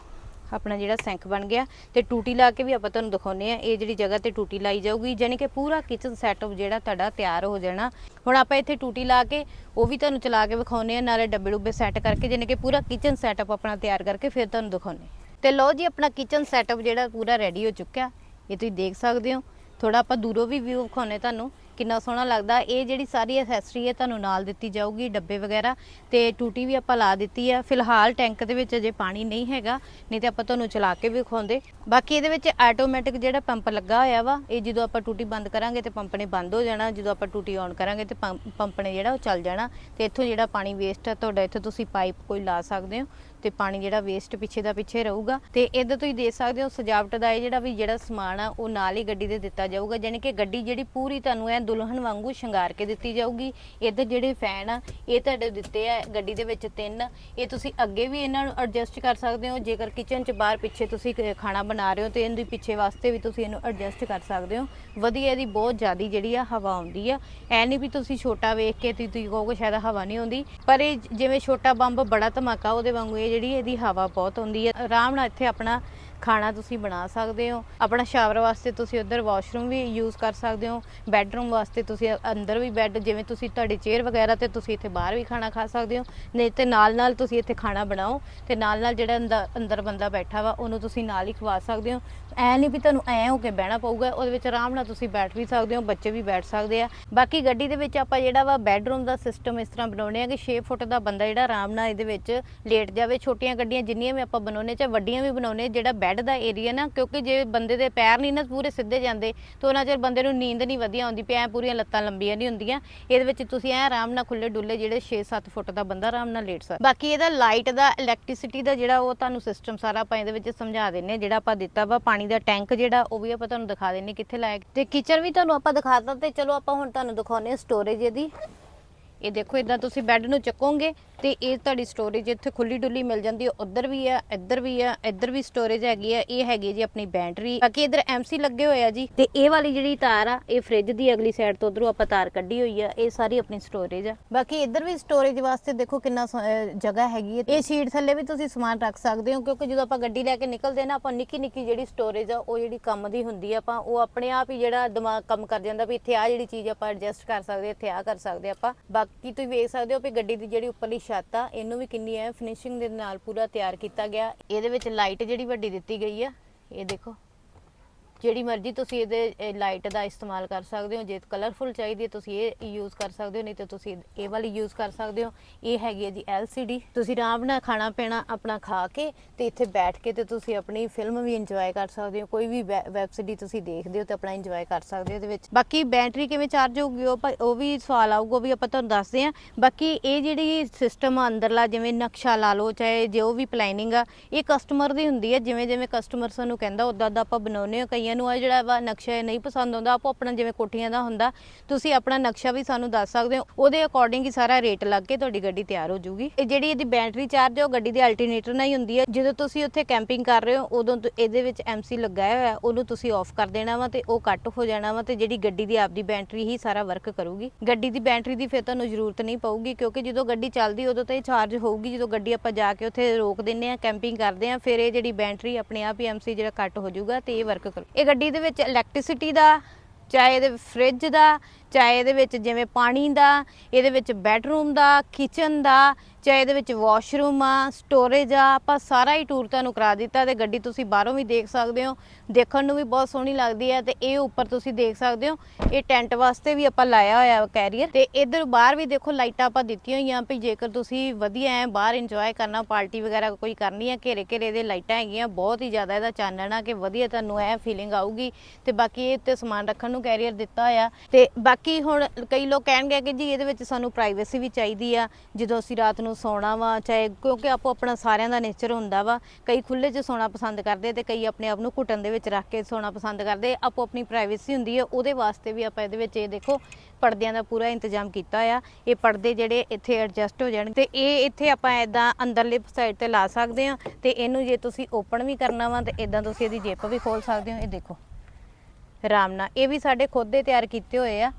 ਆਪਣਾ ਜਿਹੜਾ ਸਿੰਕ ਬਣ ਗਿਆ ਤੇ ਟੂਟੀ ਲਾ ਕੇ ਵੀ ਆਪਾਂ ਤੁਹਾਨੂੰ ਦਿਖਾਉਨੇ ਆ ਇਹ ਜਿਹੜੀ ਜਗ੍ਹਾ ਤੇ ਟੂਟੀ ਲਾਈ ਜਾਊਗੀ ਯਾਨੀ ਕਿ ਪੂਰਾ ਕਿਚਨ ਸੈਟਅਪ ਜਿਹੜਾ ਤੁਹਾਡਾ ਤਿਆਰ ਹੋ ਜਾਣਾ। ਹੁਣ ਆਪਾਂ ਇੱਥੇ ਟੂਟੀ ਲਾ ਕੇ, ਉਹ ਵੀ ਤੁਹਾਨੂੰ ਚਲਾ ਕੇ ਵਿਖਾਉਨੇ ਆ ਨਾਲੇ ਡੱਬੇ ਡੁੱਬੇ ਸੈੱਟ ਕਰਕੇ ਯਾਨੀ ਕਿ ਪੂਰਾ ਕਿਚਨ ਸੈਟਅਪ ਆਪਣਾ ਤਿਆਰ ਕਰਕੇ ਫਿਰ ਤੁਹਾਨੂੰ ਦਿਖਾਉਨੇ ਤੇ ਲਓ ਜੀ, ਆਪਣਾ ਕਿਚਨ ਸੈਟਅਪ ਜਿਹੜਾ ਪੂਰਾ ਰੈਡੀ ਹੋ ਚੁੱਕਿਆ। ਇਹ ਤੁਸੀਂ ਦੇਖ ਸਕਦੇ ਹੋ ਥੋੜਾ ਆਪਾਂ ਦੂਰੋਂ ਵੀ ਵਿਊ ਵਿਖਾਉਨੇ ਤੁਹਾਨੂੰ। ਕਿੰਨਾ ਸੋਹਣਾ ਲੱਗਦਾ। ਇਹ ਜਿਹੜੀ ਸਾਰੀ ਐਕਸੈਸਰੀ ਹੈ, ਤੁਹਾਨੂੰ ਨਾਲ ਦਿੱਤੀ ਜਾਊਗੀ, ਡੱਬੇ ਵਗੈਰਾ ਤੇ ਟੂਟੀ ਵੀ ਆਪਾਂ ਲਾ ਦਿੱਤੀ ਹੈ। ਫਿਲਹਾਲ ਟੈਂਕ ਦੇ ਵਿੱਚ ਅਜੇ ਪਾਣੀ ਨਹੀਂ ਹੈਗਾ, ਨਹੀਂ ਤੇ ਆਪਾਂ ਤੁਹਾਨੂੰ ਚਲਾ ਕੇ ਵੀ ਵਿਖਾਉਂਦੇ। ਬਾਕੀ ਇਹਦੇ ਵਿੱਚ ਆਟੋਮੈਟਿਕ ਜਿਹੜਾ ਪੰਪ ਲੱਗਾ ਹੋਇਆ ਵਾ, ਇਹ ਜਦੋਂ ਆਪਾਂ ਟੂਟੀ ਬੰਦ ਕਰਾਂਗੇ ਤੇ ਪੰਪ ਨੇ ਬੰਦ ਹੋ ਜਾਣਾ। ਜਦੋਂ ਆਪਾਂ ਟੂਟੀ ਔਨ ਕਰਾਂਗੇ ਤੇ ਪੰਪ ਪੰਪ ਨੇ ਜਿਹੜਾ ਉਹ ਚੱਲ ਜਾਣਾ। ਤੇ ਇੱਥੋਂ ਜਿਹੜਾ ਪਾਣੀ ਵੇਸਟ ਹੈ, ਤੁਹਾਡਾ ਇੱਥੇ ਤੁਸੀਂ ਪਾਈਪ ਕੋਈ ਲਾ ਸਕਦੇ ਹੋ। ਤੇ ਪਾਣੀ ਜਿਹੜਾ ਵੇਸਟ ਪਿੱਛੇ ਦਾ ਪਿੱਛੇ ਰਹੂਗਾ ਤੇ ਇੱਧਰ ਤੁਸੀਂ ਦੇਖ ਸਕਦੇ ਹੋ, ਸਜਾਵਟ ਦਾ ਇਹ ਜਿਹੜਾ ਵੀ ਜਿਹੜਾ ਸਮਾਨ ਆ, ਉਹ ਨਾਲ ਹੀ ਗੱਡੀ ਦੇ ਦਿੱਤਾ ਜਾਊਗਾ ਯਾਨੀ ਕਿ ਗੱਡੀ ਜਿਹੜੀ ਪੂਰੀ ਤੁਹਾਨੂੰ ਐ ਦੁਲਹਨ ਵਾਂਗੂ ਸ਼ਿੰਗਾਰ ਕੇ ਦਿੱਤੀ ਜਾਊਗੀ। ਇੱਧਰ ਜਿਹੜੇ ਫੈਨ ਆ, ਇਹ ਤੁਹਾਡੇ ਦਿੱਤੇ ਆ ਗੱਡੀ ਦੇ ਵਿੱਚ ਤਿੰਨ, ਇਹ ਤੁਸੀਂ ਅੱਗੇ ਵੀ ਇਹਨਾਂ ਨੂੰ ਐਡਜਸਟ ਕਰ ਸਕਦੇ ਹੋ, ਜੇਕਰ ਕਿਚਨ 'ਚ ਬਾਹਰ ਪਿੱਛੇ ਤੁਸੀਂ ਖਾਣਾ ਬਣਾ ਰਹੇ ਹੋ ਤੇ ਇਹਦੀ ਪਿੱਛੇ ਵਾਸਤੇ ਵੀ ਤੁਸੀਂ ਇਹਨੂੰ ਐਡਜਸਟ ਕਰ ਸਕਦੇ ਹੋ। ਵਧੀਆ ਇਹਦੀ ਬਹੁਤ ਜ਼ਿਆਦੀ ਜਿਹੜੀ ਆ ਹਵਾ ਆਉਂਦੀ ਆ। ਐ ਨਹੀਂ ਵੀ ਤੁਸੀਂ ਛੋਟਾ ਵੇਖ ਕੇ ਤੇ ਤੁਸੀਂ ਕਹੋਗੇ ਸ਼ਾਇਦ ਹਵਾ ਨਹੀਂ ਆਉਂਦੀ, ਪਰ ਇਹ ਜਿਵੇਂ ਛੋਟਾ ਬੰਬ ਬੜਾ ਧਮਾਕਾ ਉਹਦੇ ਵਾਂਗੂ ਇਹ ਜਿਹੜੀ ਇਹਦੀ ਹਵਾ ਬਹੁਤ ਆਉਂਦੀ ਹੈ। ਆਰਾਮ ਨਾਲ ਇੱਥੇ ਆਪਣਾ ਖਾਣਾ ਤੁਸੀਂ ਬਣਾ ਸਕਦੇ ਹੋ, ਆਪਣਾ ਸ਼ਾਵਰ ਵਾਸਤੇ ਤੁਸੀਂ ਉੱਧਰ ਵਾਸ਼ਰੂਮ ਵੀ ਯੂਜ਼ ਕਰ ਸਕਦੇ ਹੋ ਬੈੱਡਰੂਮ ਵਾਸਤੇ ਤੁਸੀਂ ਅੰਦਰ ਵੀ ਬੈੱਡ ਜਿਵੇਂ ਤੁਸੀਂ ਤੁਹਾਡੀ ਚੇਅਰ ਵਗੈਰਾ ਤੇ ਤੁਸੀਂ ਇੱਥੇ ਬਾਹਰ ਵੀ ਖਾਣਾ ਖਾ ਸਕਦੇ ਹੋ, ਨਹੀਂ ਤੇ ਨਾਲ ਨਾਲ ਤੁਸੀਂ ਇੱਥੇ ਖਾਣਾ ਬਣਾਓ ਤੇ ਨਾਲ ਨਾਲ ਜਿਹੜਾ ਅੰਦਰ ਅੰਦਰ ਬੰਦਾ ਬੈਠਾ ਵਾ, ਉਹਨੂੰ ਤੁਸੀਂ ਨਾਲ ਹੀ ਖਵਾ ਸਕਦੇ ਹੋ। ਐ ਨਹੀਂ ਵੀ ਤੁਹਾਨੂੰ ਐ ਹੋ ਕੇ ਬਹਿਣਾ ਪਊਗਾ, ਉਹਦੇ ਵਿੱਚ ਆਰਾਮ ਨਾਲ ਤੁਸੀਂ ਬੈਠ ਵੀ ਸਕਦੇ ਹੋ, ਬੱਚੇ ਵੀ ਬੈਠ ਸਕਦੇ ਆ। ਬਾਕੀ ਗੱਡੀ ਦੇ ਵਿੱਚ ਆਪਾਂ ਜਿਹੜਾ ਵਾ ਬੈੱਡਰੂਮ ਦਾ ਸਿਸਟਮ ਇਸ ਤਰ੍ਹਾਂ ਬਣਾਉਣੇ ਆ ਕਿ 6 ਫੁੱਟ ਦਾ ਬੰਦਾ ਜਿਹੜਾ ਆਰਾਮ ਨਾਲ ਇਹਦੇ ਵਿੱਚ ਲੇਟ ਜਾਵੇ, ਛੋਟੀਆਂ ਗੱਡੀਆਂ ਜਿੰਨੀਆਂ ਵੀ ਆਪਾਂ ਬਣਾਉਣੇ ਚਾਹੇ ਵੱਡੀਆਂ ਵੀ ਬਣਾਉਣੇ ਜਿਹੜਾ ਬੈੱਡ ਦਾ ਏਰੀਆ ਨਾ, ਕਿਉਂਕਿ ਜੇ ਬੰਦੇ ਦੇ ਪੈਰ ਨਹੀਂ ਨਾ ਪੂਰੇ ਸਿੱਧੇ ਜਾਂਦੇ, ਤਾਂ ਉਹਨਾਂ ਚਿਰ ਬੰਦੇ ਨੂੰ ਨੀਂਦ ਨਹੀਂ ਵਧੀਆ ਆਉਂਦੀ ਪਿਆ ਪੂਰੀਆਂ ਲੱਤਾਂ ਲੰਬੀਆਂ ਨਹੀਂ ਹੁੰਦੀਆਂ। ਇਹਦੇ ਵਿੱਚ ਤੁਸੀਂ ਐ ਆਰਾਮ ਨਾਲ ਖੁੱਲੇ ਡੁੱਲੇ ਜਿਹੜੇ 6-7 ਫੁੱਟ ਦਾ ਬੰਦਾ ਆਰਾਮ ਨਾਲ ਲੇਟ ਸਕਦਾ। ਬਾਕੀ ਇਹਦਾ ਲਾਈਟ ਦਾ ਇਲੈਕਟ੍ਰਿਸਿਟੀ ਦਾ ਜਿਹੜਾ ਉਹ ਤੁਹਾਨੂੰ ਸਿਸਟਮ ਸਾਰਾ ਆਪਾਂ ਇਹਦੇ ਵਿੱਚ ਸਮਝਾ ਦਿੰਨੇ ਜਿਹੜਾ ਆਪਾਂ ਦਿੱਤਾ ਵਾ ਪਾਣੀ ਦਾ ਟੈਂਕ ਜਿਹੜਾ, ਉਹ ਵੀ ਆਪਾਂ ਤੁਹਾਨੂੰ ਦਿਖਾ ਦਿੰਨੇ ਕਿੱਥੇ ਲਾਇਆ। ਤੇ ਕਿਚਨ ਵੀ ਤੁਹਾਨੂੰ ਆਪਾਂ ਦਿਖਾਤਾ ਤੇ ਚਲੋ ਆਪਾਂ ਹੁਣ ਤੁਹਾਨੂੰ ਦਿਖਾਉਨੇ ਸਟੋਰੇਜ ਇਹਦੀ। ਇਹ ਦੇਖੋ, ਇਦਾਂ ਤੁਸੀਂ ਬੈੱਡ ਨੂੰ ਚੱਕੋਗੇ ਤੇ ਇਹ ਤੁਹਾਡੀ ਸਟੋਰੇਜ ਇੱਥੇ ਖੁੱਲੀ ਡੁੱਲੀ ਮਿਲ ਜਾਂਦੀ ਹੈ। ਉੱਧਰ ਵੀ ਆ ਇੱਧਰ ਵੀ ਆ ਇੱਧਰ ਵੀ ਸਟੋਰੇਜ ਹੈਗੀ ਆ ਇਹ ਹੈਗੀ ਜੀ ਆਪਣੀ ਬੈਟਰੀ ਬਾਕੀ ਇਧਰ ਐਮਸੀ ਲੱਗੇ ਹੋਏ ਆ ਜੀ। ਤੇ ਇਹ ਵਾਲੀ ਜਿਹੜੀ ਤਾਰ ਆ, ਇਹ ਫ੍ਰਿਜ ਦੀ ਅਗਲੀ ਸਾਈਡ ਤੋਂ ਉਧਰੋਂ ਆਪਾਂ ਤਾਰ ਕੱਢੀ ਹੋਈ ਆ। ਇਹ ਸਾਰੀ ਆਪਣੀ ਸਟੋਰੇਜ ਆ। ਬਾਕੀ ਇੱਧਰ ਵੀ ਸਟੋਰੇਜ ਵਾਸਤੇ ਦੇਖੋ ਕਿੰਨਾ ਸ- ਜਗ੍ਹਾ ਹੈਗੀ ਹੈ। ਇਹ ਸ਼ੀਟ ਥੱਲੇ ਵੀ ਤੁਸੀਂ ਸਮਾਨ ਰੱਖ ਸਕਦੇ ਹੋ, ਕਿਉਂਕਿ ਜਦੋਂ ਆਪਾਂ ਗੱਡੀ ਲੈ ਕੇ ਨਿਕਲਦੇ ਨਾ, ਆਪਾਂ ਨਿੱਕੀ ਨਿੱਕੀ ਜਿਹੜੀ ਸਟੋਰੇਜ ਆ, ਉਹ ਜਿਹੜੀ ਕੰਮ ਦੀ ਹੁੰਦੀ ਆ, ਆਪਾਂ ਉਹ ਆਪਣੇ ਆਪ ਹੀ ਜਿਹੜਾ ਦਿਮਾਗ ਕੰਮ ਕਰ ਜਾਂਦਾ ਵੀ ਇੱਥੇ ਆ ਜਿਹੜੀ ਚੀਜ਼ ਆਪਾਂ ਐਡਜਸਟ ਕਰ ਸਕਦੇ ਇੱਥੇ ਆ ਕਰ ਸਕਦੇ ਆਪਾਂ। ਬਾਕੀ ਤੁਸੀਂ ਵੇਖ ਸਕਦੇ ਹੋ ਵੀ ਗੱਡੀ ਦੀ ਜਿਹੜੀ ਉੱਪਰਲੀ ਛੱਤ ਆ, ਇਹਨੂੰ ਵੀ ਕਿੰਨੀ ਹੈ ਫਿਨਿਸ਼ਿੰਗ ਦੇ ਨਾਲ ਪੂਰਾ ਤਿਆਰ ਕੀਤਾ ਗਿਆ। ਇਹਦੇ ਵਿੱਚ ਲਾਈਟ ਜਿਹੜੀ ਵੱਡੀ ਦਿੱਤੀ ਗਈ ਆ, ਇਹ ਦੇਖੋ। ਜਿਹੜੀ ਮਰਜ਼ੀ ਤੁਸੀਂ ਇਹਦੇ ਲਾਈਟ ਦਾ ਇਸਤੇਮਾਲ ਕਰ ਸਕਦੇ ਹੋ, ਜੇ ਕਲਰਫੁਲ ਚਾਹੀਦੀ ਹੈ, ਤੁਸੀਂ ਇਹ ਯੂਜ਼ ਕਰ ਸਕਦੇ ਹੋ, ਨਹੀਂ ਤਾਂ ਤੁਸੀਂ ਇਹ ਵਾਲੀ ਯੂਜ਼ ਕਰ ਸਕਦੇ ਹੋ। ਇਹ ਹੈਗੀ ਹੈ ਜੀ LCD ਤੁਸੀਂ ਆਰਾਮ ਨਾਲ ਖਾਣਾ ਪੀਣਾ ਆਪਣਾ ਖਾ ਕੇ ਤੇ ਇੱਥੇ ਬੈਠ ਕੇ ਤੇ ਤੁਸੀਂ ਆਪਣੀ ਫਿਲਮ ਵੀ ਇੰਜੋਏ ਕਰ ਸਕਦੇ ਹੋ। ਕੋਈ ਵੀ ਵੈਬ ਸੀਰੀ ਤੁਸੀਂ ਦੇਖਦੇ ਹੋ ਤੇ ਆਪਣਾ ਇੰਜੋਏ ਕਰ ਸਕਦੇ ਹੋ ਇਹਦੇ ਵਿੱਚ। ਬਾਕੀ ਬੈਟਰੀ ਕਿਵੇਂ ਚਾਰਜ ਹੋਊਗੀ, ਉਹ ਪ- ਉਹ ਵੀ ਸਵਾਲ ਆਊਗਾ, ਉਹ ਵੀ ਆਪਾਂ ਤੁਹਾਨੂੰ ਦੱਸਦੇ ਹਾਂ। ਬਾਕੀ ਇਹ ਜਿਹੜੀ ਸਿਸਟਮ ਆ ਅੰਦਰਲਾ, ਜਿਵੇਂ ਨਕਸ਼ਾ ਲਾ ਲਓ, ਚਾਹੇ ਜੋ ਵੀ ਪਲੈਨਿੰਗ ਆ, ਇਹ ਕਸਟਮਰ ਦੀ ਹੁੰਦੀ ਹੈ। ਜਿਵੇਂ ਜਿਵੇਂ ਕਸਟਮਰ ਸਾਨੂੰ ਕਹਿੰਦਾ ਉਦਾਂ ਦਾ ਆਪਾਂ ਬਣਾਉਂਦੇ ਕਈ ਕਈਆਂ ਨੂੰ ਆ ਜਿਹੜਾ ਵਾ ਨਕਸ਼ਾ ਇਹ ਨਹੀਂ ਪਸੰਦ ਆਉਂਦਾ, ਆਪੋ ਆਪਣਾ ਜਿਵੇਂ ਕੋਠੀਆਂ ਦਾ ਹੁੰਦਾ, ਤੁਸੀਂ ਆਪਣਾ ਨਕਸ਼ਾ ਵੀ ਸਾਨੂੰ ਦੱਸ ਸਕਦੇ ਹੋ। ਉਹਦੇ ਅਕੋਰਡਿੰਗ ਹੀ ਸਾਰਾ ਰੇਟ ਲੱਗ ਕੇ ਤੁਹਾਡੀ ਗੱਡੀ ਤਿਆਰ ਹੋ ਜਾਊਗੀ। ਇਹ ਜਿਹੜੀ ਇਹਦੀ ਬੈਟਰੀ ਚਾਰਜ ਹੈ ਉਹ ਗੱਡੀ ਦੇ ਅਲਟਰਨੇਟਰ ਨਾਲ ਹੀ ਹੁੰਦੀ ਹੈ ਜਦੋਂ ਤੁਸੀਂ ਉੱਥੇ ਕੈਂਪਿੰਗ ਕਰ ਰਹੇ ਹੋ, ਉਦੋਂ ਇਹਦੇ ਵਿੱਚ ਐਮਸੀ ਲਗਾਇਆ ਹੋਇਆ, ਉਹਨੂੰ ਤੁਸੀਂ ਆਫ ਕਰ ਦੇਣਾ ਵਾ ਤੇ ਉਹ ਕੱਟ ਹੋ ਜਾਣਾ ਵਾ ਤੇ ਜਿਹੜੀ ਗੱਡੀ ਦੀ ਆਪਦੀ ਬੈਟਰੀ ਹੀ ਸਾਰਾ ਵਰਕ ਕਰੂਗੀ। ਗੱਡੀ ਦੀ ਬੈਟਰੀ ਦੀ ਫਿਰ ਤੁਹਾਨੂੰ ਜ਼ਰੂਰਤ ਨਹੀਂ ਪਊਗੀ, ਕਿਉਂਕਿ ਜਦੋਂ ਗੱਡੀ ਚੱਲਦੀ, ਉਦੋਂ ਤਾਂ ਇਹ ਚਾਰਜ ਹੋਊਗੀ। ਜਦੋਂ ਗੱਡੀ ਆਪਾਂ ਜਾ ਕੇ ਉੱਥੇ ਰੋਕ ਦਿੰਨੇ ਆ ਕੈਂਪਿੰਗ ਕਰਦੇ ਆ, ਫਿਰ ਇਹ ਜਿਹੜੀ ਬੈਟਰੀ ਆਪਣੇ ਆਪ ਹੀ ਐਮਸੀ ਜਿਹੜਾ ਕੱਟ ਹੋ ਜਾਊਗਾ ਤੇ ਇਹ ਵਰਕ ਕਰੂ ਇਹ ਗੱਡੀ ਦੇ ਵਿੱਚ ਇਲੈਕਟ੍ਰਿਸਿਟੀ ਦਾ, ਚਾਹੇ ਇਹਦੇ ਫ੍ਰਿਜ ਦਾ, ਚਾਹੇ ਇਹਦੇ ਵਿੱਚ ਜਿਵੇਂ ਪਾਣੀ ਦਾ, ਇਹਦੇ ਵਿੱਚ ਬੈਡਰੂਮ ਦਾ ਕਿਚਨ ਦਾ ਚਾਹੇ ਇਹਦੇ ਵਿੱਚ ਵਾਸ਼ਰੂਮ ਆ ਸਟੋਰੇਜ ਆ, ਆਪਾਂ ਸਾਰਾ ਹੀ ਟੂਰ ਤੁਹਾਨੂੰ ਕਰਾ ਦਿੱਤਾ ਤੇ ਗੱਡੀ ਤੁਸੀਂ ਬਾਹਰੋਂ ਵੀ ਦੇਖ ਸਕਦੇ ਹੋ। ਦੇਖਣ ਨੂੰ ਵੀ ਬਹੁਤ ਸੋਹਣੀ ਲੱਗਦੀ ਹੈ ਤੇ ਇਹ ਉੱਪਰ ਤੁਸੀਂ ਦੇਖ ਸਕਦੇ ਹੋ। ਇਹ ਟੈਂਟ ਵਾਸਤੇ ਵੀ ਆਪਾਂ ਲਾਇਆ ਹੋਇਆ ਕੈਰੀਅਰ ਤੇ ਇਧਰ ਬਾਹਰ ਵੀ ਦੇਖੋ ਲਾਈਟਾਂ ਆਪਾਂ ਦਿੱਤੀਆਂ ਹੋਈਆਂ ਵੀ ਜੇਕਰ ਤੁਸੀਂ ਵਧੀਆ ਐ ਬਾਹਰ ਇੰਜੋਏ ਕਰਨਾ, ਪਾਰਟੀ ਵਗੈਰਾ ਕੋਈ ਕਰਨੀ ਹੈ ਘੇਰੇ ਘੇਰੇ ਦੇ ਲਾਈਟਾਂ ਹੈਗੀਆਂ, ਬਹੁਤ ਹੀ ਜ਼ਿਆਦਾ ਇਹਦਾ ਚਾਨਣਾ ਆ ਕਿ ਵਧੀਆ ਤੁਹਾਨੂੰ ਐ ਫੀਲਿੰਗ ਆਊਗੀ ਤੇ ਬਾਕੀ ਇਹ ਉੱਤੇ ਸਮਾਨ ਰੱਖਣ ਨੂੰ ਕੈਰੀਅਰ ਦਿੱਤਾ ਹੋਇਆ। ਤੇ ਬਾਕੀ ਹੁਣ ਕਈ ਲੋਕ ਕਹਿਣਗੇ ਕਿ ਜੀ ਇਹਦੇ ਵਿੱਚ ਸਾਨੂੰ ਪ੍ਰਾਈਵੇਸੀ ਵੀ ਚਾਹੀਦੀ ਆ, ਜਦੋਂ ਅਸੀਂ ਰਾਤ ਨੂੰ ਸੌਣਾ ਵਾ, ਚਾਹੇ ਕਿਉਂਕਿ ਆਪੋ ਆਪਣਾ ਸਾਰਿਆਂ ਦਾ ਨੇਚਰ ਹੁੰਦਾ ਵਾ। ਕਈ ਖੁੱਲੇ 'ਚ ਸੌਣਾ ਪਸੰਦ ਕਰਦੇ ਤੇ ਕਈ ਆਪਣੇ ਆਪ ਨੂੰ ਘੁੱਟਣ ਦੇ ਵਿੱਚ ਰੱਖ ਕੇ ਸੌਣਾ ਪਸੰਦ ਕਰਦੇ ਆਪੋ ਆਪਣੀ ਪ੍ਰਾਈਵੇਸੀ ਹੁੰਦੀ ਹੈ ਉਹਦੇ ਵਾਸਤੇ ਵੀ ਆਪਾਂ ਇਹਦੇ ਵਿੱਚ ਇਹ ਦੇਖੋ, ਪਰਦਿਆਂ ਦਾ ਪੂਰਾ ਇੰਤਜ਼ਾਮ ਕੀਤਾ ਆ। ਇਹ ਪਰਦੇ ਜਿਹੜੇ ਇੱਥੇ ਐਡਜਸਟ ਹੋ ਜਾਣ ਤੇ ਇਹ ਇੱਥੇ ਆਪਾਂ ਇਦਾਂ ਅੰਦਰਲੇ ਸਾਈਡ ਤੇ ਲਾ ਸਕਦੇ ਆ ਤੇ ਇਹਨੂੰ ਜੇ ਤੁਸੀਂ ਓਪਨ ਵੀ ਕਰਨਾ ਵਾ ਤੇ ਇਦਾਂ ਤੁਸੀਂ ਇਹਦੀ ਜਿੱਪ ਵੀ ਖੋਲ ਸਕਦੇ ਹੋ। ਇਹ ਦੇਖੋ, ਆਰਾਮ ਨਾਲ। ਇਹ ਵੀ ਸਾਡੇ ਖੁਦ ਦੇ ਤਿਆਰ ਕੀਤੇ ਹੋਏ ਆ।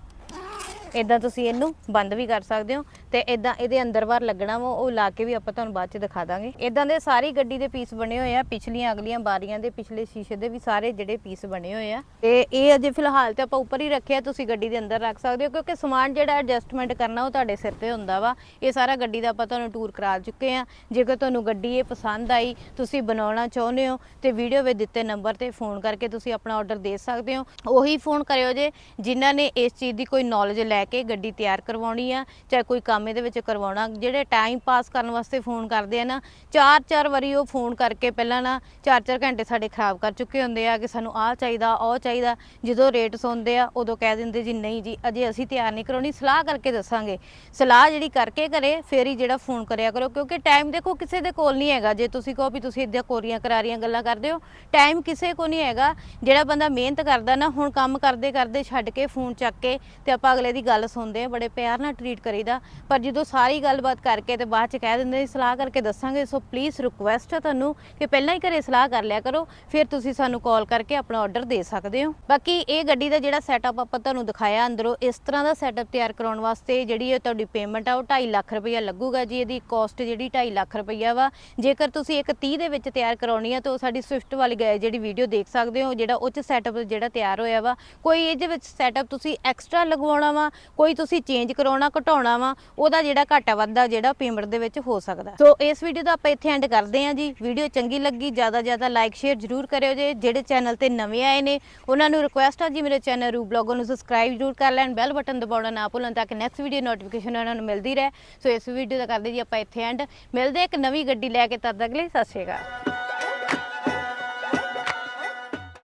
ਇਦਾਂ ਤੁਸੀਂ ਇਹਨੂੰ ਬੰਦ ਵੀ ਕਰ ਸਕਦੇ ਹੋ। ਤੇ ਇਦਾਂ ਇਹਦੇ ਅੰਦਰ ਬਾਹਰ ਲੱਗਣਾ ਵਾ, ਉਹ ਲਾ ਕੇ ਵੀ ਆਪਾਂ ਤੁਹਾਨੂੰ ਬਾਅਦ ਚ ਦਿਖਾ ਦਾਂਗੇ। ਇਦਾਂ ਦੇ ਸਾਰੀ ਗੱਡੀ ਦੇ ਪੀਸ ਬਣੇ ਹੋਏ ਆ, ਪਿਛਲੀਆਂ, ਅਗਲੀਆਂ ਬਾਰੀਆਂ ਦੇ, ਪਿਛਲੇ ਸ਼ੀਸ਼ੇ ਦੇ ਵੀ ਸਾਰੇ ਜਿਹੜੇ ਪੀਸ ਬਣੇ ਹੋਏ ਆ। ਤੇ ਇਹ ਅਜੇ ਫਿਲਹਾਲ ਤੇ ਆਪਾਂ ਉੱਪਰ ਹੀ ਰੱਖਿਆ, ਤੁਸੀਂ ਗੱਡੀ ਦੇ ਅੰਦਰ ਰੱਖ ਸਕਦੇ ਹੋ, ਕਿਉਂਕਿ ਸਮਾਨ ਜਿਹੜਾ ਐਡਜਸਟਮੈਂਟ ਕਰਨਾ ਉਹ ਤੁਹਾਡੇ ਸਿਰ ਤੇ ਹੁੰਦਾ ਵਾ। ਇਹ ਸਾਰਾ ਗੱਡੀ ਦਾ ਆਪਾਂ ਤੁਹਾਨੂੰ ਟੂਰ ਕਰਾ ਚੁੱਕੇ ਆ। ਜੇਕਰ ਤੁਹਾਨੂੰ ਗੱਡੀ ਇਹ ਪਸੰਦ ਆਈ, ਤੁਸੀਂ ਬਣਾਉਣਾ ਚਾਹੁੰਦੇ ਹੋ, ਤੇ ਵੀਡੀਓ ਵਿੱਚ ਦਿੱਤੇ ਨੰਬਰ ਤੇ ਫੋਨ ਕਰਕੇ ਤੁਸੀਂ ਆਪਣਾ ਆਰਡਰ ਦੇ ਸਕਦੇ ਹੋ। ਉਹੀ ਫੋਨ ਕਰਿਓ ਜੇ, ਜਿਨ੍ਹਾਂ ਨੇ ਇਸ ਚੀਜ਼ ਦੀ ਕੋਈ ਨੌਲੇਜ ਲੈ ਕੇ ਗੱਡੀ ਤਿਆਰ ਕਰਵਾਉਣੀ ਆ, ਚਾਹੇ ਕੋਈ ਕੰਮ ਇਹਦੇ ਵਿੱਚ ਕਰਵਾਉਣਾ। ਜਿਹੜੇ ਟਾਈਮ ਪਾਸ ਕਰਨ ਵਾਸਤੇ ਫੋਨ ਕਰਦੇ ਆ ਨਾ ਚਾਰ ਚਾਰ ਵਾਰੀ ਉਹ ਫੋਨ ਕਰਕੇ ਪਹਿਲਾਂ ਨਾ ਚਾਰ ਚਾਰ ਘੰਟੇ ਸਾਡੇ ਖਰਾਬ ਕਰ ਚੁੱਕੇ ਹੁੰਦੇ ਆ ਕਿ ਸਾਨੂੰ ਆਹ ਚਾਹੀਦਾ, ਉਹ ਚਾਹੀਦਾ। ਜਦੋਂ ਰੇਟ ਸੁਣਦੇ ਆ, ਉਦੋਂ ਕਹਿ ਦਿੰਦੇ ਜੀ, ਨਹੀਂ ਜੀ, ਅਜੇ ਅਸੀਂ ਤਿਆਰ ਨਹੀਂ ਕਰਾਉਣੀ, ਸਲਾਹ ਕਰਕੇ ਦੱਸਾਂਗੇ। ਸਲਾਹ ਜਿਹੜੀ ਕਰਕੇ ਕਰੇ, ਫੇਰ ਹੀ ਜਿਹੜਾ ਫੋਨ ਕਰਿਆ ਕਰੋ, ਕਿਉਂਕਿ ਟਾਈਮ ਦੇਖੋ ਕਿਸੇ ਦੇ ਕੋਲ ਨਹੀਂ ਹੈਗਾ। ਜੇ ਤੁਸੀਂ ਕਹੋ ਵੀ ਤੁਸੀਂ ਇੱਦਾਂ ਕੋਰੀਆਂ ਕਰਾਰੀਆਂ ਗੱਲਾਂ ਕਰਦੇ ਹੋ ਟਾਈਮ ਕਿਸੇ ਕੋ ਨਹੀਂ ਹੈਗਾ। ਜਿਹੜਾ ਬੰਦਾ ਮਿਹਨਤ ਕਰਦਾ ਨਾ, ਹੁਣ ਕੰਮ ਕਰਦੇ ਕਰਦੇ ਛੱਡ ਕੇ ਫੋਨ ਚੱਕ ਕੇ ਤੇ ਆਪਾਂ ਅਗਲੇ ਦੀ ਗੱਲ ਸੁਣਦੇ ਆ, ਬੜੇ ਪਿਆਰ ਨਾਲ ਟਰੀਟ ਕਰੀਦਾ। ਪਰ ਜਦੋਂ ਸਾਰੀ ਗੱਲਬਾਤ ਕਰਕੇ ਤੇ ਬਾਅਦ ਚ ਕਹਿ ਦਿੰਦੇ ਸਲਾਹ ਕਰਕੇ ਦੱਸਾਂਗੇ, ਸੋ ਪਲੀਜ਼ ਰਿਕੁਐਸਟ ਹੈ ਤੁਹਾਨੂੰ ਕਿ ਪਹਿਲਾਂ ਹੀ ਘਰੇ ਸਲਾਹ ਕਰ ਲਿਆ ਕਰੋ, ਫਿਰ ਤੁਸੀਂ ਸਾਨੂੰ ਕਾਲ ਕਰਕੇ ਆਪਣਾ ਆਰਡਰ ਦੇ ਸਕਦੇ ਹੋ। ਬਾਕੀ ਇਹ ਗੱਡੀ ਦਾ ਜਿਹੜਾ ਸੈਟਅਪ ਆਪਾਂ ਤੁਹਾਨੂੰ ਦਿਖਾਇਆ ਅੰਦਰੋਂ, ਇਸ ਤਰ੍ਹਾਂ ਦਾ ਸੈਟਅਪ ਤਿਆਰ ਕਰਾਉਣ ਵਾਸਤੇ ਜਿਹੜੀ ਇਹ ਤੁਹਾਡੀ ਪੇਮੈਂਟ ਆ ਉਹ 2.5 ਲੱਖ ਰੁਪਈਆ ਲੱਗੂਗਾ ਜੀ, ਇਹਦੀ ਕਾਸਟ ਜਿਹੜੀ 2.5 ਲੱਖ ਰੁਪਈਆ ਵਾ। ਜੇਕਰ ਤੁਸੀਂ ਇੱਕ 30 ਦੇ ਵਿੱਚ ਤਿਆਰ ਕਰਾਉਣੀ ਆ, ਤਾਂ ਉਹ ਸਾਡੀ ਸਵਿਫਟ ਵਾਲੀ ਗਏ ਜਿਹੜੀ ਵੀਡੀਓ ਦੇਖ ਸਕਦੇ ਹੋ, ਜਿਹੜਾ ਉੱਚ ਸੈਟਅਪ ਜਿਹੜਾ ਤਿਆਰ ਹੋਇਆ ਵਾ। ਕੋਈ ਇਹਦੇ ਵਿੱਚ ਸੈਟਅਪ ਤੁਸੀਂ ਐਕਸਟਰਾ ਲਗਵਾਉਣਾ ਵਾ, ਕੋਈ ਤੁਸੀਂ ਚੇਂਜ ਕਰਾਉਣਾ, ਘਟਾਉਣਾ ਵਾ ਉਹਦਾ ਜਿਹੜਾ ਘਾਟਾ ਵਾਧਾ ਜਿਹੜਾ ਪੇਮੈਂਟ ਦੇ ਵਿੱਚ ਹੋ ਸਕਦਾ। ਸੋ ਇਸ ਵੀਡੀਓ ਦਾ ਆਪਾਂ ਇੱਥੇ ਐਂਡ ਕਰਦੇ ਹਾਂ ਜੀ। ਵੀਡੀਓ ਚੰਗੀ ਲੱਗੀ ਜ਼ਿਆਦਾ ਜ਼ਿਆਦਾ ਲਾਈਕ ਸ਼ੇਅਰ ਜਰੂਰ ਕਰਿਓ ਜੇ। ਜਿਹੜੇ ਚੈਨਲ ਤੇ ਨਵੇਂ ਆਏ ਨੇ ਉਹਨਾਂ ਨੂੰ ਰਿਕੁਐਸਟ ਆ ਜੀ ਮੇਰੇ ਚੈਨਲ ਰੂ ਬਲੌਗਰ ਨੂੰ ਸਬਸਕ੍ਰਾਈਬ ਜਰੂਰ ਕਰ ਲੈਣ ਬੈਲ ਬਟਨ ਦਬਾਉਣਾ ਨਾ ਭੁੱਲਣ ਤਾਂ ਕਿ ਨੈਕਸਟ ਵੀਡੀਓ ਨੋਟੀਫਿਕੇਸ਼ਨ ਉਹਨਾਂ ਨੂੰ ਮਿਲਦੀ ਰਹੇ। ਸੋ ਇਸ ਵੀਡੀਓ ਦਾ ਕਰਦੇ ਜੀ ਆਪਾਂ ਇੱਥੇ ਐਂਡ ਮਿਲਦੇ ਇੱਕ ਨਵੀਂ ਗੱਡੀ ਲੈ ਕੇ ਤਦ ਲਈ ਸਤਿ ਸ਼੍ਰੀ ਅਕਾਲ।